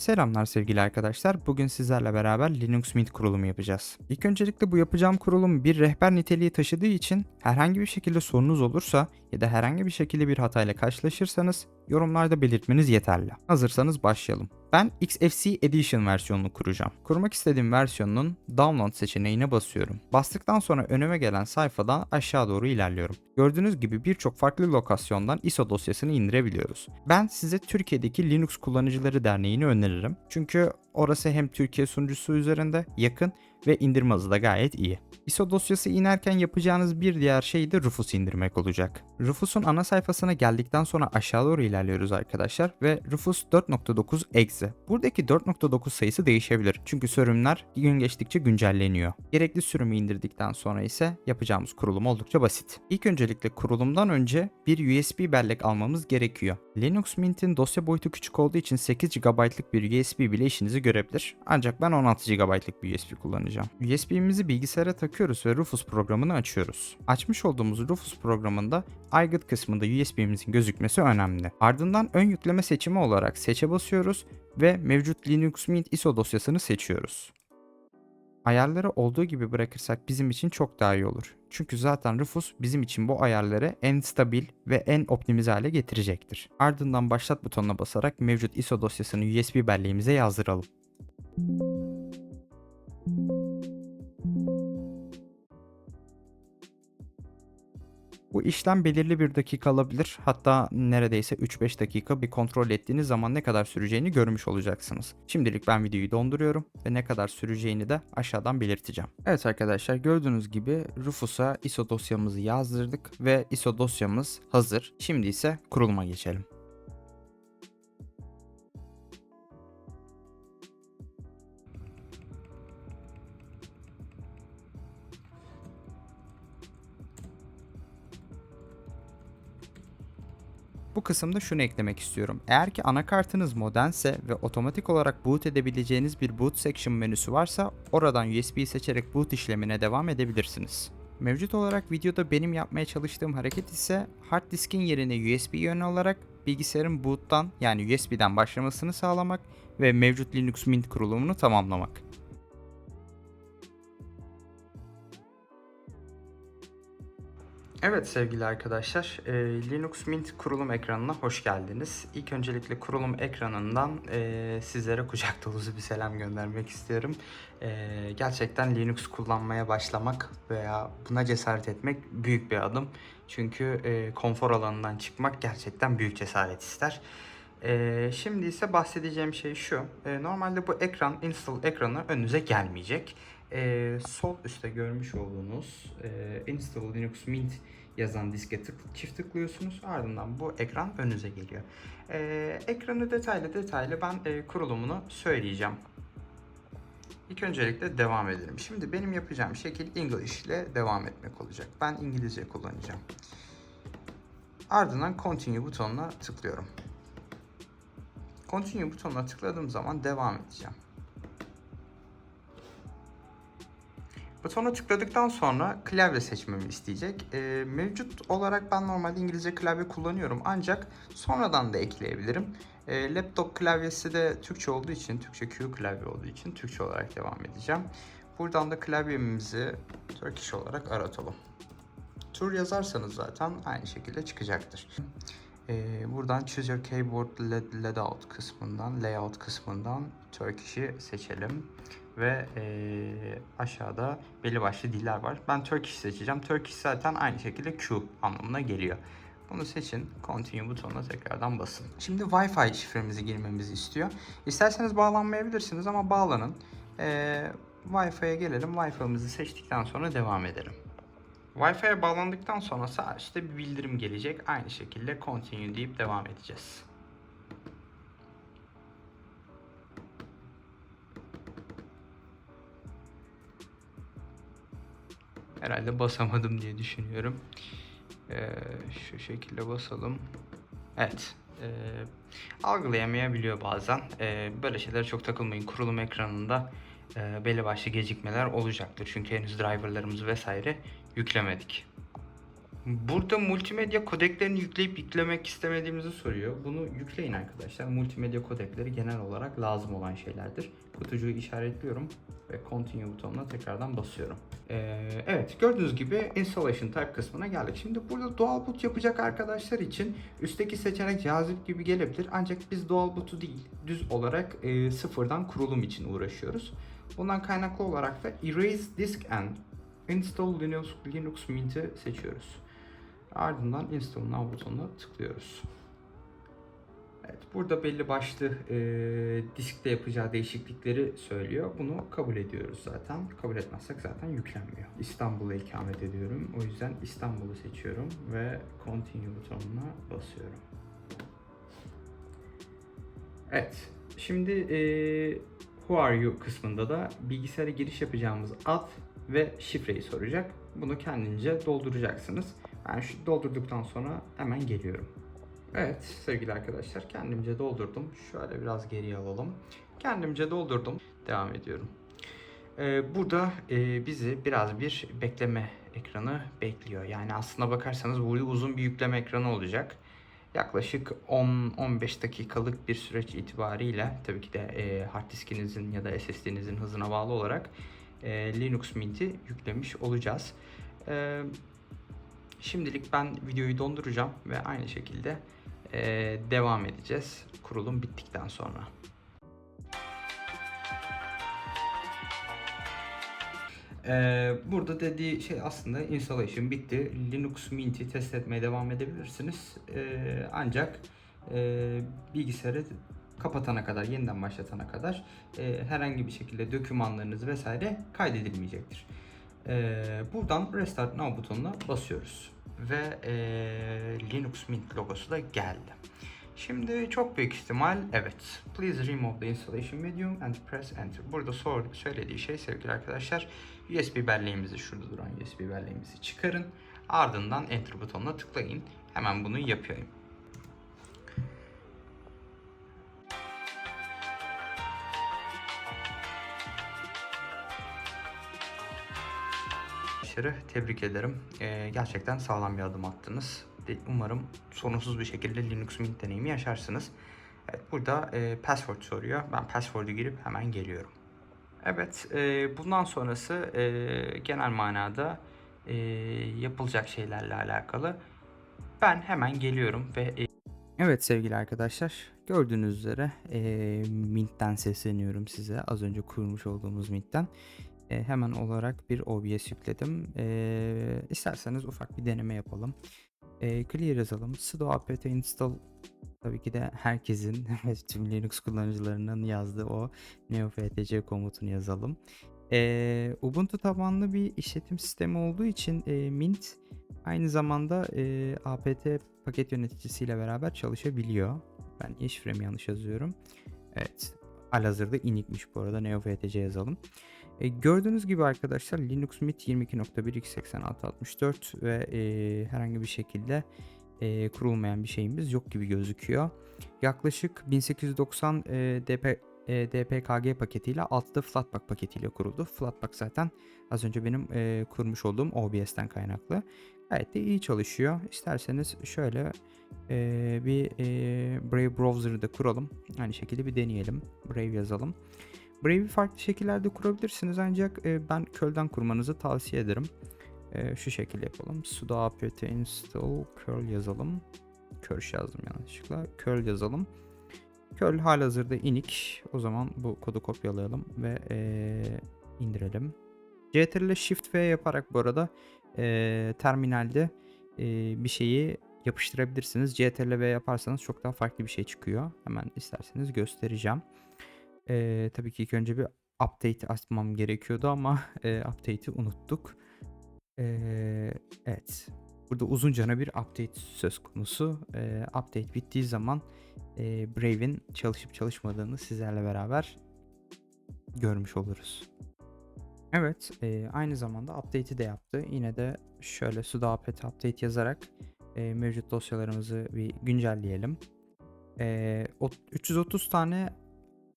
Selamlar sevgili arkadaşlar. Bugün sizlerle beraber Linux Mint kurulumu yapacağız. İlk öncelikle bu yapacağım kurulum bir rehber niteliği taşıdığı için herhangi bir şekilde sorunuz olursa ya da herhangi bir şekilde bir hatayla karşılaşırsanız yorumlarda belirtmeniz yeterli. Hazırsanız başlayalım. Ben XFC Edition versiyonunu kuracağım. Kurmak istediğim versiyonun download seçeneğine basıyorum. Bastıktan sonra önüme gelen sayfadan aşağı doğru ilerliyorum. Gördüğünüz gibi birçok farklı lokasyondan ISO dosyasını indirebiliyoruz. Ben size Türkiye'deki Linux Kullanıcıları Derneği'ni öneririm. Çünkü orası hem Türkiye sunucusu üzerinde yakın ve indirme hızı da gayet iyi. ISO dosyası inerken yapacağınız bir diğer şey de Rufus indirmek olacak. Rufus'un ana sayfasına geldikten sonra aşağı doğru ilerliyoruz arkadaşlar ve Rufus 4.9 exe. Buradaki 4.9 sayısı değişebilir çünkü sürümler gün geçtikçe güncelleniyor. Gerekli sürümü indirdikten sonra ise yapacağımız kurulum oldukça basit. İlk öncelikle kurulumdan önce bir USB bellek almamız gerekiyor. Linux Mint'in dosya boyutu küçük olduğu için 8 GB'lık bir USB bile işinizi görebilir. Ancak ben 16 GB'lık bir USB kullanacağım. USB'mizi bilgisayara takıyoruz ve Rufus programını açıyoruz. Açmış olduğumuz Rufus programında aygıt kısmında USB'mizin gözükmesi önemli. Ardından ön yükleme seçimi olarak seçe basıyoruz ve mevcut Linux Mint ISO dosyasını seçiyoruz. Ayarları olduğu gibi bırakırsak bizim için çok daha iyi olur. Çünkü zaten Rufus bizim için bu ayarları en stabil ve en optimize hale getirecektir. Ardından başlat butonuna basarak mevcut ISO dosyasını USB belleğimize yazdıralım. Bu işlem belirli bir dakika alabilir. Hatta neredeyse 3-5 dakika bir kontrol ettiğiniz zaman ne kadar süreceğini görmüş olacaksınız. Şimdilik ben videoyu donduruyorum ve ne kadar süreceğini de aşağıdan belirteceğim. Evet arkadaşlar gördüğünüz gibi Rufus'a ISO dosyamızı yazdırdık ve ISO dosyamız hazır. Şimdi ise kuruluma geçelim. Bu kısımda şunu eklemek istiyorum. Eğer ki anakartınız modernse ve otomatik olarak boot edebileceğiniz bir boot section menüsü varsa oradan USB'yi seçerek boot işlemine devam edebilirsiniz. Mevcut olarak videoda benim yapmaya çalıştığım hareket ise hard diskin yerine USB yönü olarak bilgisayarın boot'tan yani USB'den başlamasını sağlamak ve mevcut Linux Mint kurulumunu tamamlamak. Evet sevgili arkadaşlar, e, Linux Mint kurulum ekranına hoş geldiniz. İlk öncelikle kurulum ekranından e, sizlere kucak dolusu bir selam göndermek istiyorum. E, gerçekten Linux kullanmaya başlamak veya buna cesaret etmek büyük bir adım. Çünkü konfor alanından çıkmak gerçekten büyük cesaret ister. Şimdi ise bahsedeceğim şey şu. Normalde bu ekran, install ekranı önünüze gelmeyecek. E, sol üstte görmüş olduğunuz e, Install Linux Mint yazan diske tık, çift tıklıyorsunuz. Ardından bu ekran önünüze geliyor. E, ekranı detaylı detaylı ben e, kurulumunu söyleyeceğim. İlk öncelikle devam edelim. Şimdi benim yapacağım şekil English ile devam etmek olacak. Ben İngilizce kullanacağım. Ardından Continue butonuna tıklıyorum. Continue butonuna tıkladığım zaman devam edeceğim. Butona tıkladıktan sonra klavye seçmemi isteyecek. Ee, mevcut olarak ben normalde İngilizce klavye kullanıyorum ancak sonradan da ekleyebilirim. Ee, laptop klavyesi de Türkçe olduğu için, Türkçe Q klavye olduğu için Türkçe olarak devam edeceğim. Buradan da klavyemizi Turkish olarak aratalım. Tur yazarsanız zaten aynı şekilde çıkacaktır. Ee, buradan Choose Your Keyboard Layout kısmından, Layout kısmından Turkish'i seçelim ve e, aşağıda belli başlı diller var. Ben Turkish seçeceğim. Turkish zaten aynı şekilde Q anlamına geliyor. Bunu seçin. Continue butonuna tekrardan basın. Şimdi Wi-Fi şifremizi girmemizi istiyor. İsterseniz bağlanmayabilirsiniz ama bağlanın. E, Wi-Fi'ye gelelim. Wi-Fi'mizi seçtikten sonra devam edelim. Wi-Fi'ye bağlandıktan sonra üstte bir bildirim gelecek. Aynı şekilde continue deyip devam edeceğiz. Herhalde basamadım diye düşünüyorum. Ee, şu şekilde basalım. Evet. E, algılayamayabiliyor bazen. E, böyle şeylere çok takılmayın. Kurulum ekranında e, belli başlı gecikmeler olacaktır. Çünkü henüz driverlarımızı vesaire yüklemedik. Burada multimedya kodeklerini yükleyip yüklemek istemediğimizi soruyor. Bunu yükleyin arkadaşlar. Multimedya kodekleri genel olarak lazım olan şeylerdir. Kutucuğu işaretliyorum ve Continue butonuna tekrardan basıyorum. Ee, evet gördüğünüz gibi Installation Type kısmına geldik. Şimdi burada Dual Boot yapacak arkadaşlar için üstteki seçenek cazip gibi gelebilir. Ancak biz Dual Boot'u değil düz olarak e, sıfırdan kurulum için uğraşıyoruz. Bundan kaynaklı olarak da Erase Disk and Install Linux, Linux Mint'i seçiyoruz. Ardından Install Now butonuna tıklıyoruz. Evet, burada belli başlı e, diskte yapacağı değişiklikleri söylüyor. Bunu kabul ediyoruz zaten. Kabul etmezsek zaten yüklenmiyor. İstanbul'a ikamet ediyorum. O yüzden İstanbul'u seçiyorum ve Continue butonuna basıyorum. Evet, şimdi e, Who are you kısmında da bilgisayara giriş yapacağımız ad ve şifreyi soracak. Bunu kendince dolduracaksınız. Ben şu doldurduktan sonra hemen geliyorum. Evet sevgili arkadaşlar kendimce doldurdum. Şöyle biraz geriye alalım. Kendimce doldurdum. Devam ediyorum. Ee, burada e, bizi biraz bir bekleme ekranı bekliyor. Yani aslına bakarsanız burada uzun bir yükleme ekranı olacak. Yaklaşık 10-15 dakikalık bir süreç itibariyle tabii ki de e, hard diskinizin ya da SSD'nizin hızına bağlı olarak e, Linux Mint'i yüklemiş olacağız. E, şimdilik ben videoyu donduracağım ve aynı şekilde e, devam edeceğiz kurulum bittikten sonra. Ee, burada dediği şey aslında installation bitti. Linux Mint'i test etmeye devam edebilirsiniz. Ee, ancak e, bilgisayarı kapatana kadar, yeniden başlatana kadar e, herhangi bir şekilde dokümanlarınız vesaire kaydedilmeyecektir. Ee, buradan Restart Now butonuna basıyoruz. Ve e, Linux Mint logosu da geldi. Şimdi çok büyük ihtimal evet. Please remove the installation medium and press enter. Burada sor, söylediği şey sevgili arkadaşlar USB belleğimizi şurada duran USB belleğimizi çıkarın. Ardından enter butonuna tıklayın. Hemen bunu yapıyorum. Arkadaşları tebrik ederim. Ee, gerçekten sağlam bir adım attınız. Umarım sorunsuz bir şekilde Linux Mint deneyimi yaşarsınız. Evet, burada e, password soruyor. Ben password'u girip hemen geliyorum. Evet, e, bundan sonrası e, genel manada e, yapılacak şeylerle alakalı. Ben hemen geliyorum ve e, Evet sevgili arkadaşlar gördüğünüz üzere e, Mint'ten sesleniyorum size az önce kurmuş olduğumuz Mint'ten. E, hemen olarak bir OBS yükledim. E, isterseniz ufak bir deneme yapalım. E, clear yazalım. sudo apt install tabii ki de herkesin tüm Linux kullanıcılarının yazdığı o neoftc komutunu yazalım. E, Ubuntu tabanlı bir işletim sistemi olduğu için e, Mint aynı zamanda e, apt paket yöneticisiyle beraber çalışabiliyor. Ben şifremi yanlış yazıyorum? Evet. Halihazırda inikmiş bu arada. NeoFTC yazalım. E, gördüğünüz gibi arkadaşlar Linux Mint 22.1 x86 ve e, herhangi bir şekilde e, kurulmayan bir şeyimiz yok gibi gözüküyor. Yaklaşık 1890 e, DP, e, DPKG paketiyle altta Flatpak paketiyle kuruldu. Flatpak zaten az önce benim e, kurmuş olduğum OBS'ten kaynaklı. Gayet de iyi çalışıyor. İsterseniz şöyle e, bir e, Brave Browser'ı da kuralım. Aynı şekilde bir deneyelim. Brave yazalım. Brave'i farklı şekillerde kurabilirsiniz ancak e, ben curl'den kurmanızı tavsiye ederim. E, şu şekilde yapalım. sudo apt install curl yazalım. Curl yazdım yanlışlıkla. Curl yazalım. Curl halihazırda inik. O zaman bu kodu kopyalayalım ve e, indirelim. Ctrl Shift V yaparak bu arada e, terminalde e, bir şeyi yapıştırabilirsiniz. Ctrl V yaparsanız çok daha farklı bir şey çıkıyor. Hemen isterseniz göstereceğim. E, tabii ki ilk önce bir update açmam gerekiyordu ama e, update'i unuttuk. E, evet. Burada uzuncana bir update söz konusu. E, update bittiği zaman e, Brave'in çalışıp çalışmadığını sizlerle beraber görmüş oluruz. Evet, e, aynı zamanda update'i de yaptı. Yine de şöyle sudo apt update yazarak e, mevcut dosyalarımızı bir güncelleyelim. E, o- 330 tane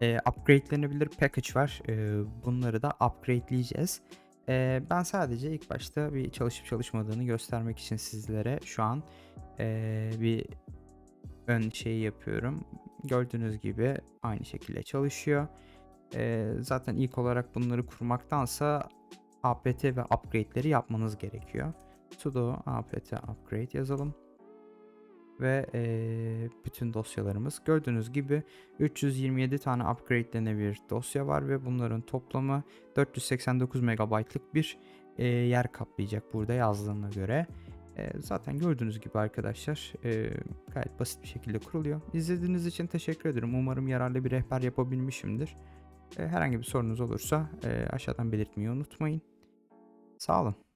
e, upgrade'lenebilir package var. E, bunları da upgrade'leyeceğiz. Ee, ben sadece ilk başta bir çalışıp çalışmadığını göstermek için sizlere şu an ee, bir ön şeyi yapıyorum. Gördüğünüz gibi aynı şekilde çalışıyor. Ee, zaten ilk olarak bunları kurmaktansa apt ve upgrade'leri yapmanız gerekiyor. sudo apt upgrade yazalım. Ve eee, bütün dosyalarımız gördüğünüz gibi 327 tane upgrade'lenebilir dosya var ve bunların toplamı 489 megabaytlık bir eee, yer kaplayacak burada yazdığına göre. Eee, zaten gördüğünüz gibi arkadaşlar eee, gayet basit bir şekilde kuruluyor. İzlediğiniz için teşekkür ederim. Umarım yararlı bir rehber yapabilmişimdir. Eee, herhangi bir sorunuz olursa eee, aşağıdan belirtmeyi unutmayın. Sağ olun.